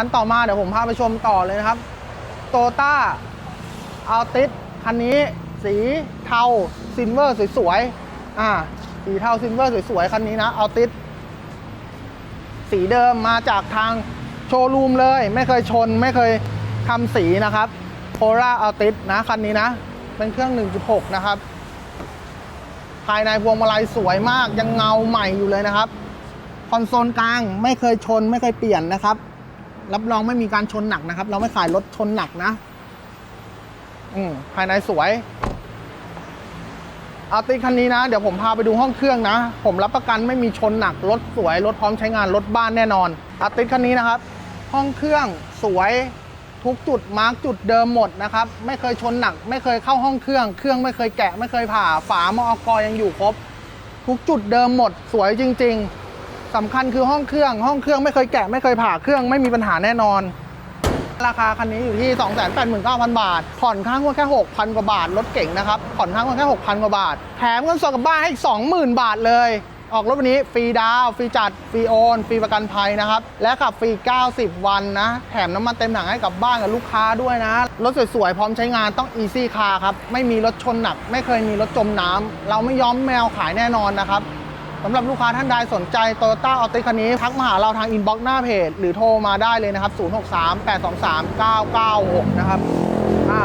คันต่อมาเดี๋ยวผมพาไปชมต่อเลยนะครับโตต้าอัลติสคันนี้สีเทาซิลเวอร์สวยๆอ่าสีเทาซิลเวอร์สวยๆคันนี้นะอัลติสสีเดิมมาจากทางโชว์รูมเลย ไม่เคยชนไม่เคยทำสีนะครับโ o ราอัลติสนะคันนี้นะ เป็นเครื่อง 1.6 นะครับ ภายในพวงมาลัยสวยมากยังเงาใหม่อยู่เลยนะครับ คอนโซลกลางไม่เคยชนไม่เคยเปลี่ยนนะครับ รับรองไม่มีการชนหนักนะครับ เราไม่ขายรถชนหนักนะ อืมภายในสวยอาติคันนี้นะ เดี๋ยวผมพาไปดูห้องเครื่องนะ ผมรับประกันไม่มีชนหนัก รถสวย รถพร้อมใช้งาน รถบ้านแน่นอนอาติคันนี้นะครับ ห้องเครื่องสวยทุกจุดมาร์กจุดเดิมหมดนะครับ ไม่เคยชนหนัก ไม่เคยเข้าห้องเครื่อง เครื่องไม่เคยแกะ ไม่เคยผ่า ฝามอกยังอยู่ครบ ทุกจุดเดิมหมด สวยจริง ๆ สำคัญคือห้องเครื่อง ห้องเครื่องไม่เคยแกะไม่เคยผ่าเครื่องไม่มีปัญหาแน่นอน ราคาคันนี้อยู่ที่ 289,000 บาท ผ่อนค้างงวดแค่ 6,000 กว่าบาท รถเก่งนะครับ ผ่อนค้างงวดแค่ 6,000 กว่าบาท แถมเงินสดกลับบ้านให้อีก 20,000 บาทเลย ออกรถวันนี้ฟรีดาวฟรีจัด ฟรีโอน ฟรีประกันภัยนะครับ และขับฟรี 90 วันนะ แถมน้ำมันเต็มถังให้กับบ้านกับลูกค้าด้วยนะ รถสวยๆ พร้อมใช้งานต้อง Easy Car ครับ ไม่มีรถชนหนัก ไม่เคยมีรถจมน้ำเราไม่ย้อมแมวขายแน่นอนนะครับ สำหรับลูกค้าท่านใดสนใจโตโยต้าออติคันนี้ทักมาหาเราทางอินบ็อกซ์หน้าเพจ หรือโทรมาได้เลยนะครับ 063 823 996 นะครับอ่า